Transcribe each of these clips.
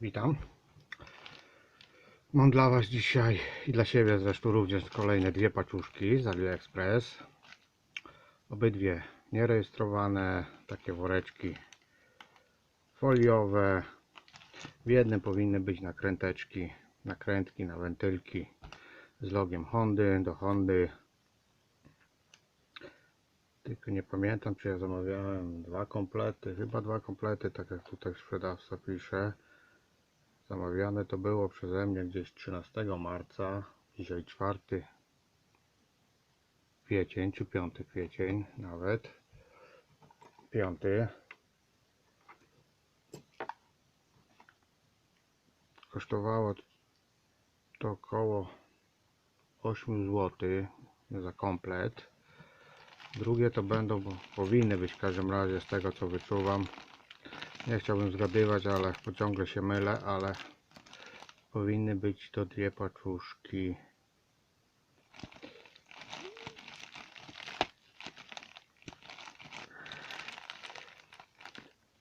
Witam. Mam dla Was dzisiaj i dla siebie zresztą również kolejne dwie paczuszki z AliExpress. Obydwie nierejestrowane, takie woreczki foliowe. W jednym powinny być nakręteczki, nakrętki na wentylki z logiem Hondy do Hondy. Tylko nie pamiętam czy ja zamawiałem dwa komplety, chyba dwa komplety, tak jak tutaj sprzedawca pisze. Zamawiane to było przeze mnie gdzieś 13 marca, dzisiaj 4 kwiecień, czy 5 kwiecień nawet. 5. Kosztowało to około 8 zł za komplet. Drugie to będą, powinny być w każdym razie z tego co wyczuwam. Nie chciałbym zgadywać, ale bo ciągle się mylę, ale powinny być to dwie paczuszki.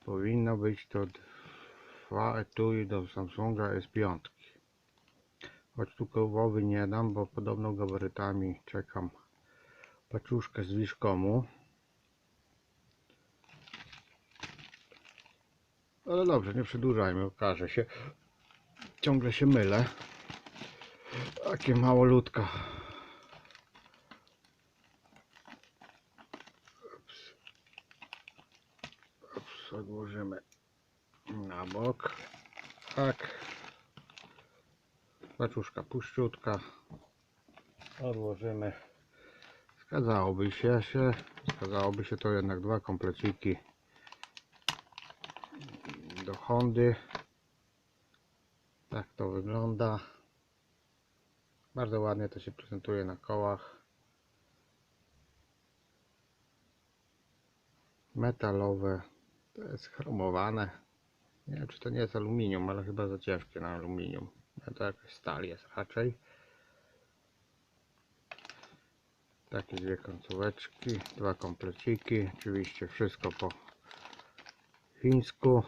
Powinno być to dwa etui do Samsunga S5. Choć tu kołowy nie dam, bo podobną gabarytami czekam paczuszkę z Wiszkomu. Ale dobrze, nie przedłużajmy, okaże się. Ciągle się mylę. Takie małolutka. Ups. Ups, odłożymy na bok. Tak. Paczuszka puściutka. Odłożymy. Zgadzałoby się, się. Zgadzałoby się to jednak dwa kompleciki do Hondy. Tak to wygląda. Bardzo ładnie to się prezentuje na kołach. Metalowe. To jest chromowane. Nie wiem czy to nie jest aluminium, ale chyba za ciężkie na aluminium. No to jakaś stal jest raczej. Takie dwie końcóweczki, dwa kompleciki. Oczywiście wszystko po chińsku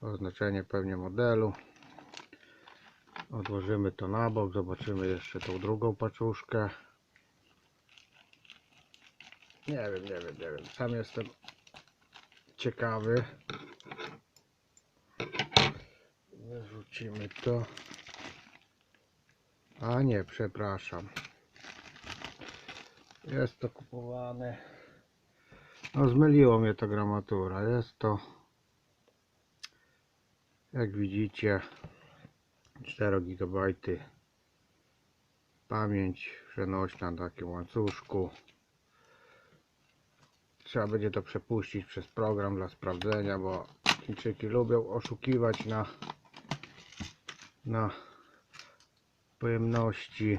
oznaczenie pewnie modelu. Odłożymy to na bok zobaczymy jeszcze tą drugą paczuszkę. Nie wiem, nie wiem, nie wiem. Sam jestem ciekawy. Wyrzucimy to. A nie, przepraszam. Jest to kupowane. No zmyliło mnie ta gramatura. Jest to jak widzicie 4 GB pamięć przenośna na takim łańcuszku. Trzeba będzie to przepuścić przez program dla sprawdzenia bo Chińczyki lubią oszukiwać na na pojemności.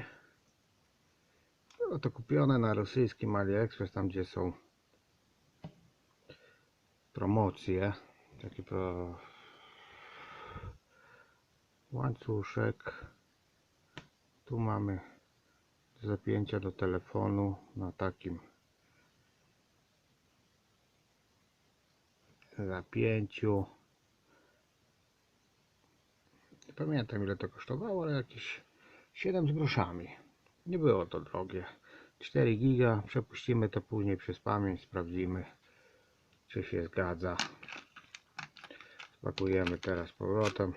Było to kupione na rosyjskim AliExpress tam gdzie są promocje taki pro łańcuszek. Tu mamy zapięcia do telefonu na takim zapięciu. Nie pamiętam ile to kosztowało ale jakieś 7 z groszami. Nie było to drogie. 4 giga przepuścimy to później przez pamięć sprawdzimy czy się zgadza. Spakujemy teraz powrotem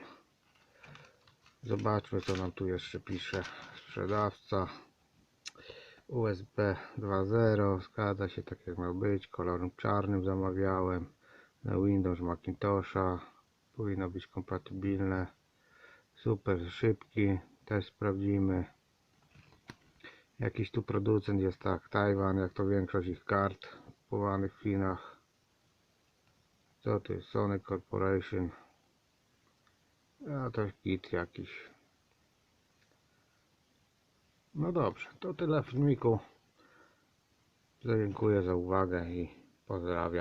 Zobaczmy co nam tu jeszcze pisze sprzedawca. USB 2.0 zgadza się tak jak miał być. Kolorem czarnym zamawiałem. Na Windows Macintosha. Powinno być kompatybilne. Super szybki. Też sprawdzimy. Jakiś tu producent jest tak Tajwan jak to większość ich kart kupowanych w Chinach co to jest? Sony Corporation a to kit jakiś. No dobrze, to tyle w filmiku. Dziękuję za uwagę i pozdrawiam.